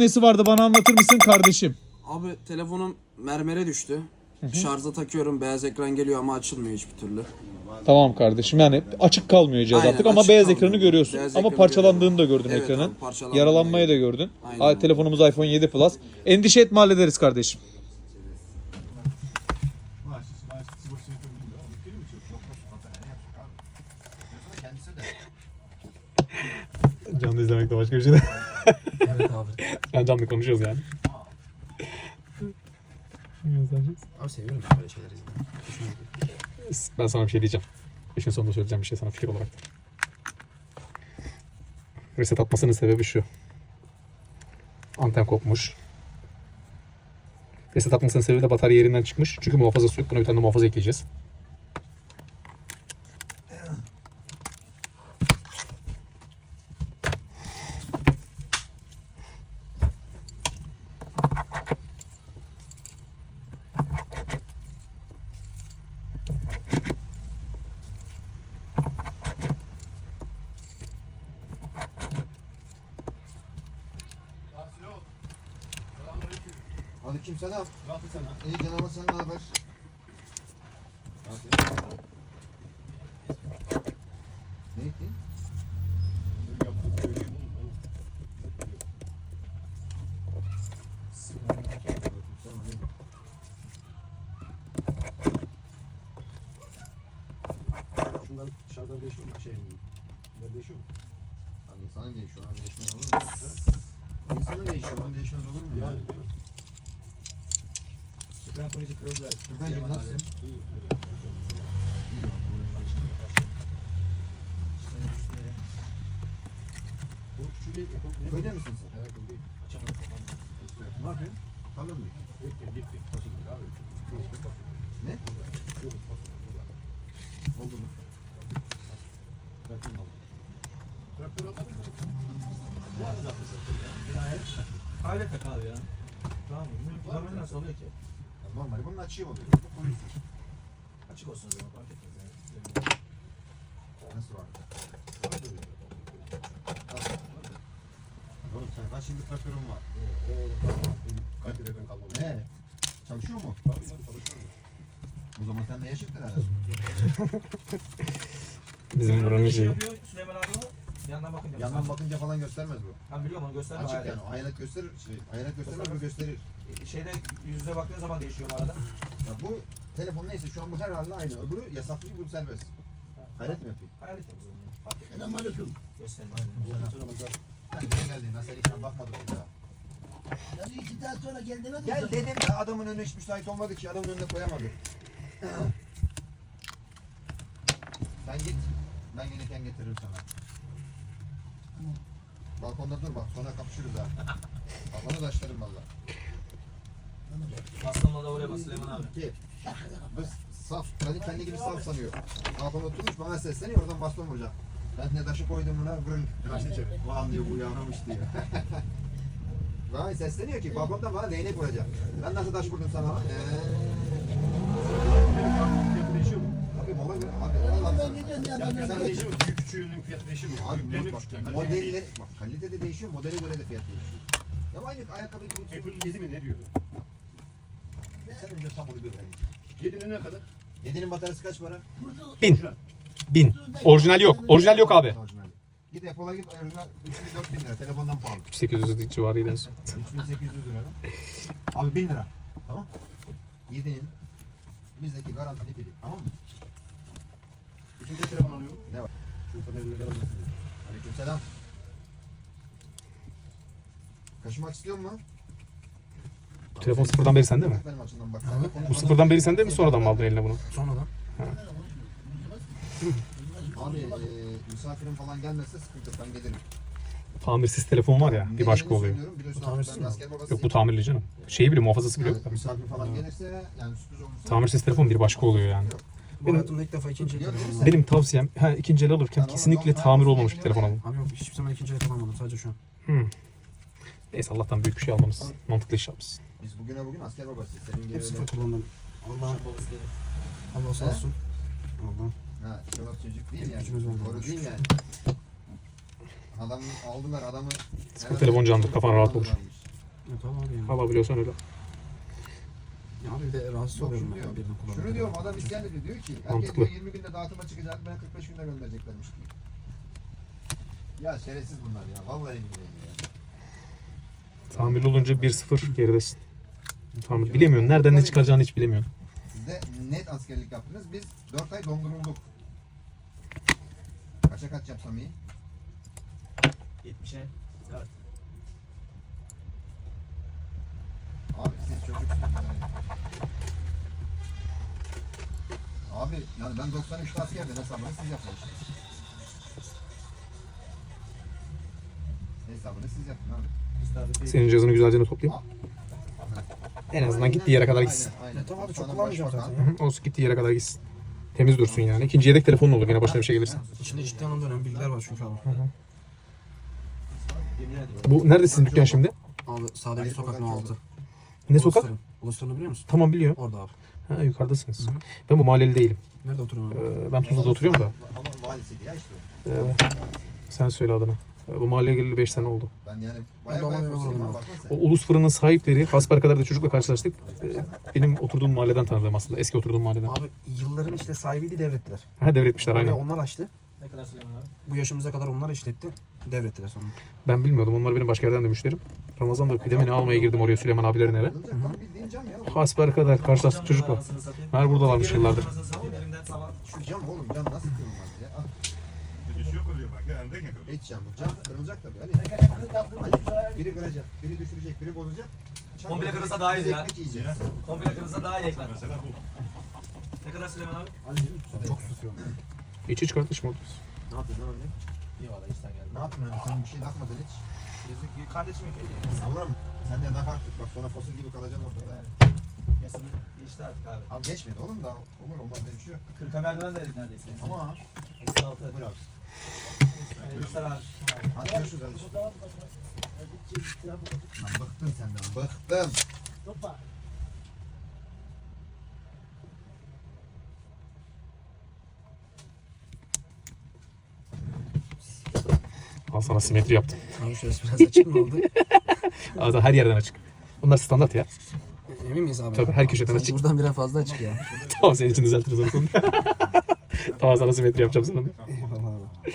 nesi vardı bana anlatır mısın kardeşim? Abi telefonum mermere düştü. Şarja takıyorum beyaz ekran geliyor ama açılmıyor hiçbir türlü. Tamam kardeşim yani açık kalmıyor cihaz Aynen, artık ama açık beyaz kalmıyor. ekranı görüyorsun. Beyaz ama ekranı parçalandığını da gördün Evet ekranın. abi, parçalandığını Yaralanmayı da gördün. Aynen Ay, öyle. telefonumuz iPhone 7 Plus. Endişe etme hallederiz kardeşim. Canlı izlemek de başka bir şey de. Evet abi. Yani canlı konuşuyoruz yani. Abi seviyorum böyle şeyleri izlemeyi. Hoşuma gidiyor. Ben sana bir şey diyeceğim. İşin sonunda söyleyeceğim bir şey sana fikir olarak. Reset atmasının sebebi şu. Anten kopmuş. Reset atmasının sebebi de batarya yerinden çıkmış. Çünkü muhafazası yok. Buna bir tane de muhafaza ekleyeceğiz. Aleyküm selam. İyi canım sen ne haber? Ne ettin? Şundan dışarıdan değişiyor mu? Şey? Bunlar değişiyor mu? Hani insan değişiyor, hani değişmez olur mu? İnsanın değişiyor, hani değişmez olur mu? Yani. Ben Köyde misin sen? Evet. Açamadım. Ne yapıyorsun? Tarla mı? Ne? Oldu mu? Traktör aldım. Traktör aldım. Bu arada zaten. Aile takal ya. Tamam mı? Bu zaman nasıl oluyor ki? Normal, bunun açığı oluyor. Koyuyorsun. Açık olsun o zaman fark etmez yani. Nasıl var? Oğlum sen kaç yıllık traktörün var? Kaliteden kalmadı. Ne? Çalışıyor mu? O zaman sen ne yaşıktın herhalde? Bizim buranın şey yapıyor Süleyman abi o. Yandan bakınca. Yandan bakınca falan göstermez bu. Ben biliyorum onu gösterme Açık yani. Hayalet gösterir, şey, hayalet göstermez, bu gösterir. Şeyde yüz yüze baktığın zaman değişiyor bu arada. Ya bu telefon neyse şu an bu her halde aynı. Öbürü yasaklı, bu serbest. Hayret mi yapayım? De zaman. Fark etmez. Selamünaleyküm. Gösterme. Ben geldin? Nasıl ilkten bakmadım bir daha. Yani iki saat sonra demedim Gel dedim de adamın önüne hiç müsait olmadı ki adamın önüne koyamadı. Sen git. Ben gelirken getiririm sana. Balkonda dur bak sonra kapışırız ha. Balkonu da açlarım valla. Aslanla da oraya bas Süleyman abi. Ki bu saf, kendi kendi gibi saf sanıyor. Balkonda oturmuş bana sesleniyor oradan baston vuracak. Ben ne taşı koydum buna vurun. Ulan diyor bu uyanmış diyor. Vay sesleniyor ki balkonda bana değnek vuracak. Ben nasıl taş vurdum sana? Abi mola göre abi değişiyor mu? Büyük küçüğünün fiyatı değişiyor mu? Abi Büyüklerini bak, küçüklerini. bak kalite de değişiyor, modele göre de fiyat değişiyor. Ya aynı ayakkabı gibi. Apple 7 mi ne diyor? Sen önce tam onu bir öğren. 7'nin ne kadar? Yedinin bataryası kaç para? Bin. Bin. Orijinal yok. Orijinal yok abi. Orijinal. Git Apple'a git orijinal 3000 lira telefondan pahalı. 800 civarıydı en son. 3800 lira. Abi 1000 lira. Tamam. 7'nin bizdeki garantili pili. Tamam mı? Üçüncü telefon alıyorum. Ne var? Şu kadarıyla kadar nasıl? Aleykümselam. Kaşımak istiyor mu? Telefon sıfırdan beri sende mi? Benim. Bu sıfırdan beri sende mi sonradan mı aldın eline bunu? Sonradan. Abi e, misafirim falan gelmezse sıkıntı yok, ben gelirim. Tamirsiz telefon var ya bir başka oluyor. Bu tamirsiz mi? Yok bu tamirli canım. Şeyi bile muhafazası bile yok. Yani misafir falan gelirse yani sürpriz olursa. Tamirsiz telefon bir başka oluyor yani. Bu hayatımda ilk defa ikinci el var. Benim tavsiyem ha, ikinci el alırken kesinlikle tamir olmamış bir telefon alın. Abi yok hiçbir zaman ikinci el kullanmadım sadece şu an. Neyse Allah'tan büyük bir şey almamışsın. Mantıklı iş yapmışsın. Biz bugüne bugün asker babasıyız. Senin gibi Hep öyle. kullandım. Allah Allah sağ olsun. Allah. Ha, çolak çocuk değil yani. Gücümüz oldu. Doğru değil yani. Adam aldılar adamı. Sıfır telefon candır kafan rahat olur. tamam abi. Alabiliyorsan öyle. Ya abi bir de rahatsız Yok, oluyorum şunu ben diyorum. birini Şunu kullanırken. diyorum adam isyan ediyor diyor ki herkes Mantıklı. diyor 20 günde dağıtıma çıkacak beni 45 günde göndereceklermiş diyor. Ya şerefsiz bunlar ya vallahi billahi ya. Tamirli olunca 1-0 geridesin. Tamir bilemiyorsun. Nereden ne çıkaracağını hiç bilemiyorsun. Siz de net askerlik yaptınız biz 4 ay dondurulduk. Kaça kaç yapsam iyi? 70'e. Abi siz çocuksunuz. Abi yani ben 93'te askerdim hesabını siz yapmışsınız. Hesabını siz yapın abi. Senin cihazını güzelce toplayayım. En azından gittiği yere kadar gitsin. Aynen, aynen. Tamam abi, çok kullanmayacağım zaten. Hı hı, Olsun gittiği yere kadar gitsin. Temiz dursun yani. İkinci yedek telefonun olur yine başına bir şey gelirse. İçinde ciddi anlamda önemli bilgiler var çünkü abi. Bu nerede sizin dükkan şimdi? Abi Sadece Sokak No 6. Ne sokak? Uluslarını biliyor musun? Tamam biliyorum. Orada abi. Ha yukarıdasınız. Ben bu mahalleli değilim. Nerede oturuyorsun abi? Ee, ben Tuzla'da oturuyorum da. Ama valisiydi ya işte. Ee, sen söyle adını. Bu mahalleye geleli 5 sene oldu. Ben yani bayağı bayağı sen. O Ulus Fırın'ın sahipleri hasbelkader de çocukla karşılaştık. Ee, Benim oturduğum mahalleden tanıdığım aslında. Eski oturduğum mahalleden. Abi yılların işte sahibiydi devrettiler. Ha devretmişler Orayı aynen. onlar açtı. Ne kadar Süleyman abi? Bu yaşımıza kadar onlar işletti. Devrettiler sonra. Ben bilmiyordum. Onlar benim başka yerden de müşterim. Ramazan'da pidemini almaya girdim oraya Süleyman abilerin eve. Lan bildiğin cam ya. Hasbelkader karşılaştık çocukla. Meğer buradalarmış yıllardır. Şu cam oğlum cam nasıl kırılmaz ya? Ah, hiç cam bu cam kırılacak tabii. Hani biri kıracak, biri düşürecek, biri bozacak. Komple kırılsa daha iyi ya. ekmek yiyeceğiz. Komple kırılsa daha iyi ekler. Ne kadar Süleyman abi? Çok susuyor. Hiç hiç kardeşim oldu. Ne yapıyorsun lan anne? İyi valla işten geldim. Ne yaptın lan? Sen bir şey takmadın hiç. Bizim kardeşim yapıyor. Yavrum sen de tak artık bak sonra fosil gibi kalacaksın ortada. Yasını geçti artık abi. Abi geçmedi oğlum da olur olmaz diye bir şey yok. 40'a merdiven verdik neredeyse. Ama Eksi altı. Hadi görüşürüz hadi. Lan bıktım senden bıktım. Al sana simetri yaptım. Abi şurası biraz açık mı oldu? Zaten her yerden açık. Bunlar standart ya. Emin miyiz abi? Tabii her köşeden açık. buradan biraz fazla açık ya. Tamam senin için düzeltiriz onu. tamam sana simetri yapacağım sana. Eyvallah abi.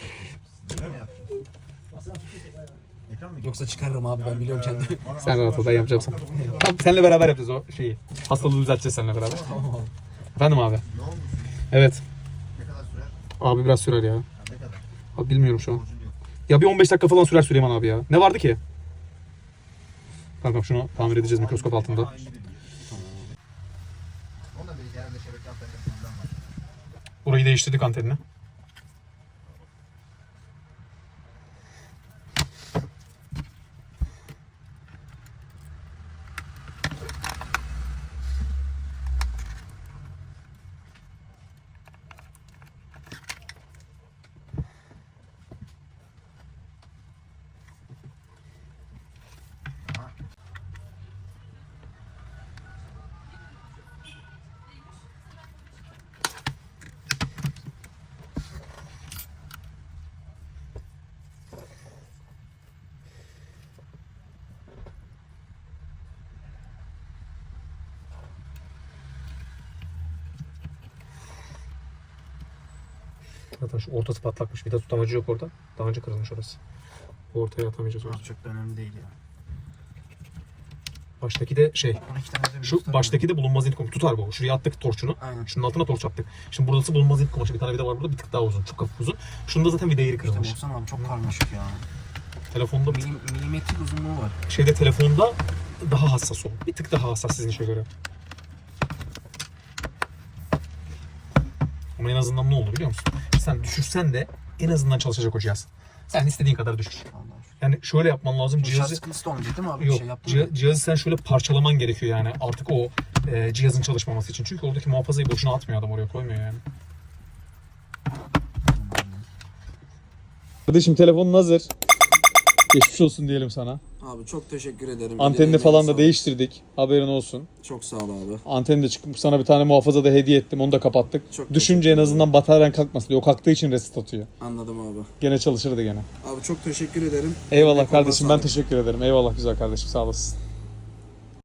Ekran mı? Yoksa çıkarırım abi ben biliyorum kendimi. Sen rahat ol ben yapacağım sana. Tamam seninle beraber yapacağız o şeyi. Hastalığı düzelteceğiz seninle beraber. Efendim abi. Evet. Abi biraz sürer ya. Abi bilmiyorum şu an. Ya bir 15 dakika falan sürer Süleyman abi ya. Ne vardı ki? Kankam şunu tamir edeceğiz mikroskop altında. Burayı değiştirdik antenini. Zaten şu ortası patlakmış. Bir de tutamacı yok orada. Daha önce kırılmış orası. Ortaya atamayacağız orası. Çok da önemli değil ya. Baştaki de şey. 12 tane de bir Şu baştaki de bulunmaz kumaşı. Tutar bu. Şuraya attık torçunu. Aynen. Şunun altına torç attık. Şimdi burası bulunmaz int kumaşı. Bir tane vida var burada. Bir tık daha uzun. Çok hafif uzun. Şunda zaten vida yeri İşte kırılmış. baksana abi çok karmaşık ya. Telefonda Milim, milimetrik uzunluğu var. şeyde telefonda daha hassas o. Bir tık daha hassas sizin işe göre. Ama en azından ne olur biliyor musun? Sen düşürsen de en azından çalışacak o cihaz. Sen istediğin kadar düşür. Yani şöyle yapman lazım. Bu Cihazı sıkıntısı da olmayacak değil mi abi? Yok, Bir şey mı? cihazı sen şöyle parçalaman gerekiyor yani artık o e, cihazın çalışmaması için. Çünkü oradaki muhafazayı boşuna atmıyor adam oraya koymuyor yani. Kardeşim telefonun hazır. Geçmiş olsun diyelim sana. Abi çok teşekkür ederim. Antenini falan da değiştirdik. Haberin olsun. Çok sağ ol abi. Anteni de çıkmış. Sana bir tane muhafaza da hediye ettim. Onu da kapattık. Çok Düşünce en azından bataryan kalkmasın diye. O kalktığı için reset atıyor. Anladım abi. Gene çalışırdı gene. Abi çok teşekkür ederim. Eyvallah koluna kardeşim ben teşekkür ederim. Eyvallah güzel kardeşim sağ olasın.